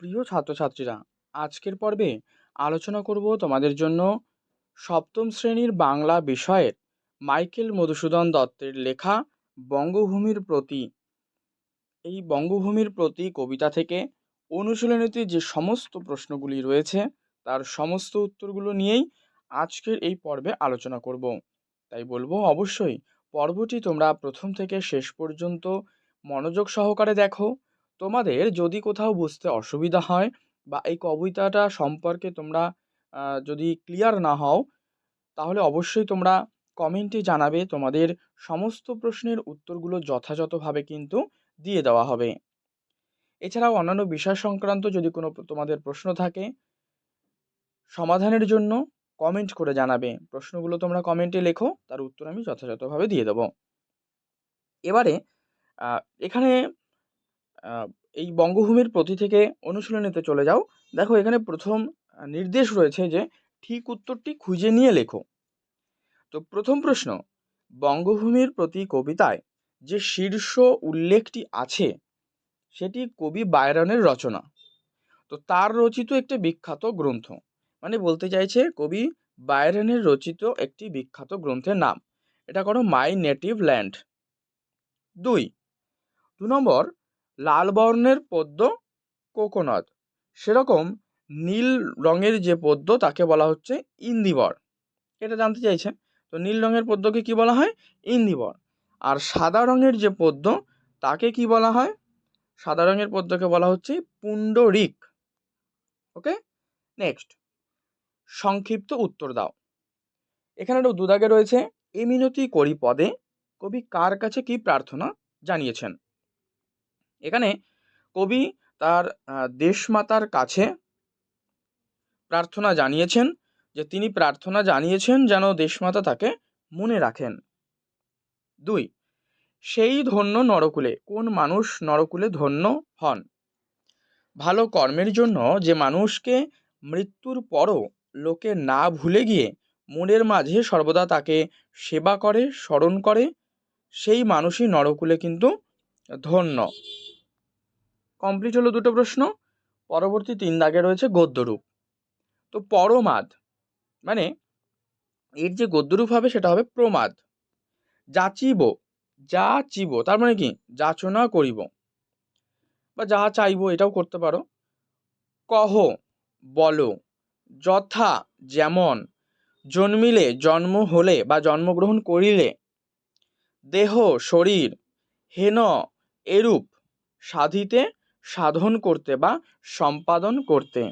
প্রিয় ছাত্রছাত্রীরা, আজকের পর্বে আলোচনা করব তোমাদের জন্য সপ্তম শ্রেণির বাংলা বিষয়ের মাইকেল মধুসূদন দত্তের লেখা বঙ্গভূমির প্রতি। এই বঙ্গভূমির প্রতি কবিতা থেকে অনুশীলনীতে যে সমস্ত প্রশ্নগুলি রয়েছে, তার সমস্ত উত্তরগুলো নিয়েই আজকের এই পর্বে আলোচনা করব। তাই বলব, অবশ্যই পর্বটি তোমরা প্রথম থেকে শেষ পর্যন্ত মনোযোগ সহকারে দেখো। তোমাদের যদি কোথাও বুঝতে অসুবিধা হয় বা এই কবিতাটা সম্পর্কে তোমরা যদি ক্লিয়ার না হও, তাহলে অবশ্যই তোমরা কমেন্টে জানাবে। তোমাদের সমস্ত প্রশ্নের উত্তরগুলো যথাযথভাবে কিন্তু দিয়ে দেওয়া হবে। এছাড়াও অন্যান্য বিষয় সংক্রান্ত যদি কোনো তোমাদের প্রশ্ন থাকে, সমাধানের জন্য কমেন্ট করে জানাবে। প্রশ্নগুলো তোমরা কমেন্টে লেখো, তার উত্তর আমি যথাযথভাবে দিয়ে দেবো। এবারে এখানে এই বঙ্গভূমির প্রতি থেকে অনুশীলনীতে চলে যাও। দেখো এখানে প্রথম নির্দেশ রয়েছে যে ঠিক উত্তরটি খুঁজে নিয়ে লেখো। তো প্রথম প্রশ্ন, বঙ্গভূমির প্রতি কবিতায় যে শীর্ষ উল্লেখটি আছে, সেটি কবি বায়রনের রচনা। তো তার রচিত একটি বিখ্যাত গ্রন্থ। মানে বলতে চাইছে কবি বায়রনের রচিত একটি বিখ্যাত গ্রন্থের নাম। এটা করো মাই নেটিভ ল্যান্ড। দুই, দু নম্বর লাল বর্ণের পদ্ম কোকোনাট। সেরকম নীল রঙের যে পদ্ম তাকে বলা হচ্ছে ইন্দিবর। এটা জানতে চাইছে তো নীল রঙের পদ্মকে কি বলা হয়? ইন্দিবর। আর সাদা রঙের যে পদ্ম তাকে কি বলা হয়? সাদা রঙের পদ্মকে বলা হচ্ছে পুণ্ডরিক। ওকে? নেক্সট। সংক্ষিপ্ত উত্তর দাও। এখানে একটা দুদাগে রয়েছে, এমিনতি করি পদে কবি কার কাছে কি প্রার্থনা জানিয়েছেন? এখানে কবি তার দেশমাতার কাছে প্রার্থনা জানিয়েছেন যে তিনি প্রার্থনা জানিয়েছেন যেন দেশমাতা তাকে মনে রাখেন। দুই, সেই ধন্য নরকুলে, কোন মানুষ নরকুলে ধন্য হন? ভালো কর্মের জন্য যে মানুষকে মৃত্যুর পরও লোকে না ভুলে গিয়ে মনের মাঝে সর্বদা তাকে সেবা করে, স্মরণ করে, সেই মানুষই নরকুলে কিন্তু ধন্য। কমপ্লিট হলো দুটো প্রশ্ন। পরবর্তী তিন দাগে রয়েছে গদ্যরূপ। তো পরমাদ মানে এর যে গদ্যরূপ হবে সেটা হবে প্রমাদ। যাচিব যা চিব, তার মানে কি? যাচনা করিব। বা যা চাইব এটাও করতে পারো। কহ, বলো, যথা, যেমন, জন্মিলে জন্ম হলে বা জন্মগ্রহণ করিলে, দেহ, শরীর, হেন, এরূপ, সাধিতে সাধন করতে বা সম্পাদন করতে।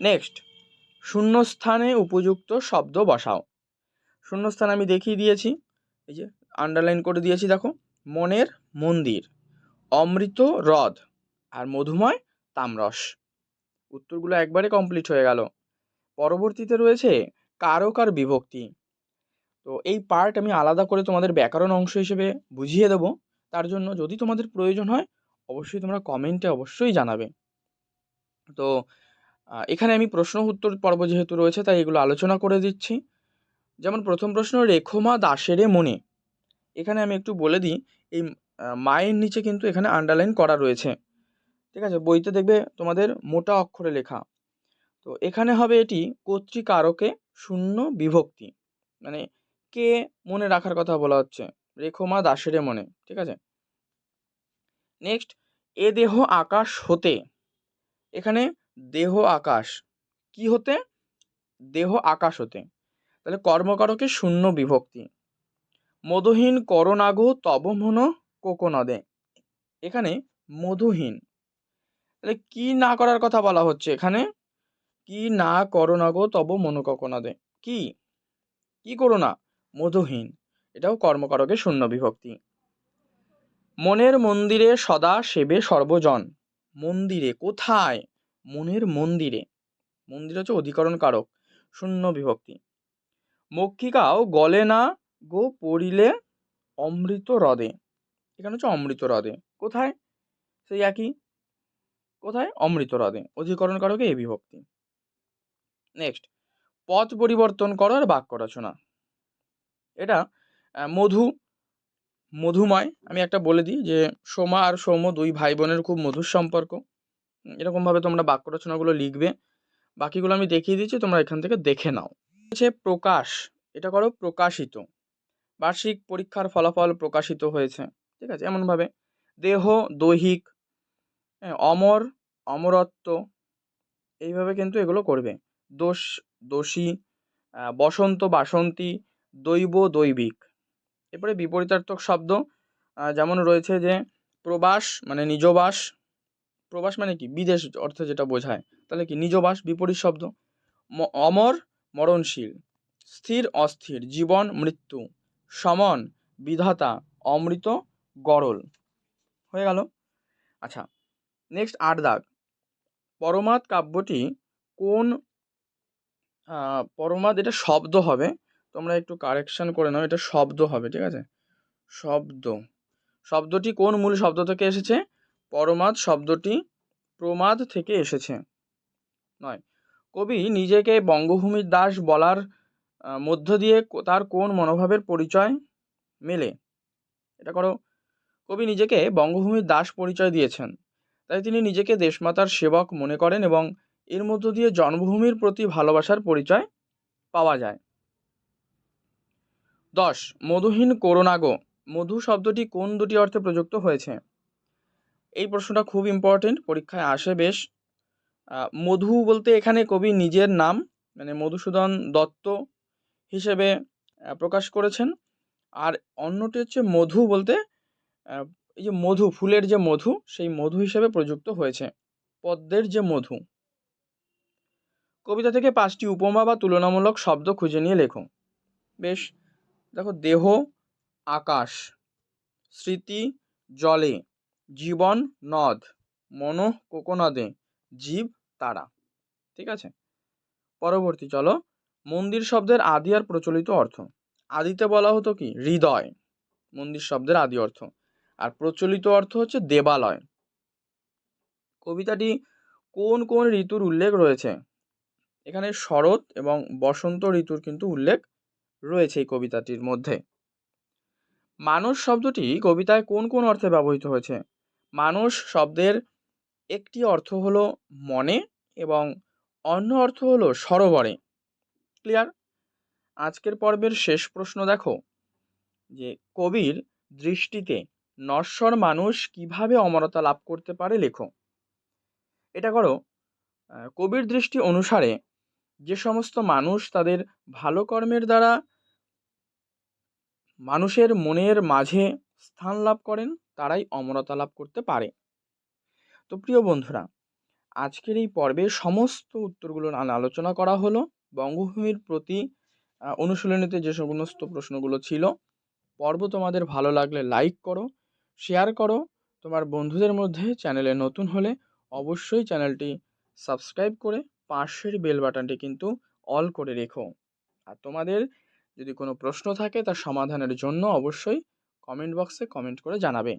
নেক্সট, শূন্যস্থানে উপযুক্ত শব্দ বসাও। শূন্যস্থান আমি দেখিয়ে দিয়েছি, এই যে আন্ডারলাইন করে দিয়েছি, দেখো, মনের মন্দির, অমৃত হ্রদ আর মধুময় তামরস। উত্তরগুলো একবারে কমপ্লিট হয়ে গেল। পরবর্তীতে রয়েছে, কারকার বিভক্তি। তো এই পার্ট আমি আলাদা করে তোমাদের ব্যাকরণ অংশ হিসেবে বুঝিয়ে দেবো। তার জন্য যদি তোমাদের প্রয়োজন হয় অবশ্যই তোমরা কমেন্টে অবশ্যই জানাবে। তো এখানে আমি প্রশ্ন উত্তর পর্ব যেহেতু রয়েছে, তাই এগুলো আলোচনা করে দিচ্ছি। যেমন প্রথম প্রশ্ন, রেখমা দাসেরে মনে? এখানে আমি একটু বলে দিই, এই মায়ের নিচে কিন্তু এখানে আন্ডারলাইন করা রয়েছে। ঠিক আছে? বইতে দেখবে তোমাদের মোটা অক্ষরে লেখা। তো, এখানে হবে এটি, কর্তৃকারকে শূন্য বিভক্তি। মানে কে মনে রাখার কথা বলা হচ্ছে? রেখমা দাসেরে মনে। ঠিক আছে? নেক্সট এ দেহ আকাশ হতে। এখানে দেহ আকাশ। কি হতে? দেহ আকাশ হতে। তাহলে কর্মকারকে শূন্য বিভক্তি। মধুহীন করণাগো তব মন কোকোনদে। এখানে মধুহীন। তাহলে কি না করার কথা বলা হচ্ছে এখানে? কি না করণাগো তব মনোককনাদে কি? কি করো না? মধুহীন। এটাও কর্মকারকে শূন্য বিভক্তি। মনের মন্দিরে সদা সেবে সর্বজন। মন্দিরে কোথায়? মনের মন্দিরে। মন্দির হচ্ছে অধিকরণ কারক শূন্য বিভক্তি। মক্ষিকাও গলে না গো পড়িলে অমৃত হ্রদে এখানে হচ্ছে অমৃত হ্রদে কোথায়? সেই একই। কোথায়? অমৃত হ্রদে অধিকরণ কারকে এ বিভক্তি। নেক্সট পথ পরিবর্তন করার বাক্য রচনা। এটা মধু মধুময়। আমি একটা বলে দিই যে সোমা আর সৌম দুই ভাই বোনের খুব মধুর সম্পর্ক। এরকমভাবে তোমরা বাক্য রচনাগুলো লিখবে। বাকিগুলো আমি দেখিয়ে দিচ্ছি তোমরা এখান থেকে দেখে নাও। হচ্ছে প্রকাশ। এটা করো প্রকাশিত। বার্ষিক পরীক্ষার ফলাফল প্রকাশিত হয়েছে। ঠিক আছে? এমনভাবে। দেহ দৈহিক হ্যাঁ, অমর অমরত্ব এইভাবে কিন্তু এগুলো করবে। দোষ দোষী বসন্ত বাসন্তী দৈব দৈবিক। এরপরে বিপরীতার্থক শব্দ যেমন রয়েছে যে প্রবাস মানে নিজবাস, প্রবাস মানে কি? বিদেশ অর্থে যেটা বোঝায়। তাহলে কি? নিজবাস, বিপরীত শব্দ। অমর, মরণশীল। স্থির, অস্থির। জীবন, মৃত্যু। সমন, বিধাতা। অমৃত, গরল। হয়ে গেল? আচ্ছা নেক্সট আট দাগ। পরমাদ কাব্যটি কোন পরমাদ এটা শব্দ হবে। তোমরা একটু কারেকশন করে নাও, এটা শব্দ হবে, ঠিক আছে? শব্দ। শব্দটি কোন মূল শব্দ থেকে এসেছে? পরমাদ শব্দটি প্রমাদ থেকে এসেছে। নয়। কবি নিজেকে বঙ্গভূমির দাস বলার মধ্য দিয়ে তার কোন মনোভাবের পরিচয় মেলে? এটা করো। কবি নিজেকে বঙ্গভূমির দাস পরিচয় দিয়েছেন। তাই তিনি নিজেকে দেশমাতার সেবক মনে করেন এবং এর মধ্য দিয়ে জন্মভূমির প্রতি ভালোবাসার পরিচয় পাওয়া যায়। দশ, মধুহীন করোনাগো মধু শব্দটি কোন দুটি অর্থে প্রযুক্ত হয়েছে? এই প্রশ্নটা খুব ইম্পর্টেন্ট পরীক্ষায় আসে বেশ। মধু বলতে এখানে কবি নিজের নাম মানে মধুসূদন দত্ত হিসেবে প্রকাশ করেছেন। আর অন্যটি হচ্ছে মধু বলতে এই যে মধু, ফুলের যে মধু, সেই মধু হিসেবে প্রযুক্ত হয়েছে। পদ্মের যে মধু। কবিতা থেকে পাঁচটি উপমা বা তুলনামূলক শব্দ খুঁজে নিয়ে লেখো। বেশ দেখো, দেহ, আকাশ, স্মৃতি, জলে, জীবন, নদ, মন, কোকোনদে, জীব, তারা, ঠিক আছে? পরবর্তী, চলো, মন্দির শব্দের আদি আর প্রচলিত অর্থ। আদিতে বলা হতো কি? হৃদয়, মন্দির শব্দের আদি অর্থ। আর প্রচলিত অর্থ হচ্ছে দেবালয়। কবিতাটি কোন কোন ঋতুর উল্লেখ রয়েছে? এখানে শরৎ এবং বসন্ত ঋতুর কিন্তু উল্লেখ রয়েছে এই কবিতাটির মধ্যে। মানুষ শব্দটি কবিতায় কোন কোন অর্থে ব্যবহৃত হয়েছে? মানুষ শব্দের একটি অর্থ হলো মনে এবং অন্য অর্থ হলো সরোবরে। ক্লিয়ার? আজকের পর্বের শেষ প্রশ্ন দেখো, যে কবির দৃষ্টিতে নশ্বর মানুষ কীভাবে অমরতা লাভ করতে পারে লেখো। এটা করো কবির দৃষ্টি অনুসারে যে সমস্ত মানুষ তাদের ভালো কর্মের দ্বারা মানুষের মনের মাঝে স্থান লাভ করেন, তারাই অমরতা লাভ করতে পারে। তো প্রিয় বন্ধুরা, আজকের এই পর্বে সমস্ত উত্তরগুলো আলো- আলোচনা করা হলো। বঙ্গভূমির প্রতি অনুশীলনীতে যে সমস্ত প্রশ্নগুলো ছিল, পর্ব তোমাদের ভালো লাগলে লাইক করো, শেয়ার করো। তোমার বন্ধুদের মধ্যে চ্যানেলে নতুন হলে অবশ্যই চ্যানেলটি সাবস্ক্রাইব করে পাশের বেল বাটনটি কিন্তু অল করে রেখো। আর তোমাদের যদি কোনো প্রশ্ন থাকে তার সমাধানের জন্য অবশ্যই কমেন্ট বক্সে কমেন্ট করে জানাবে।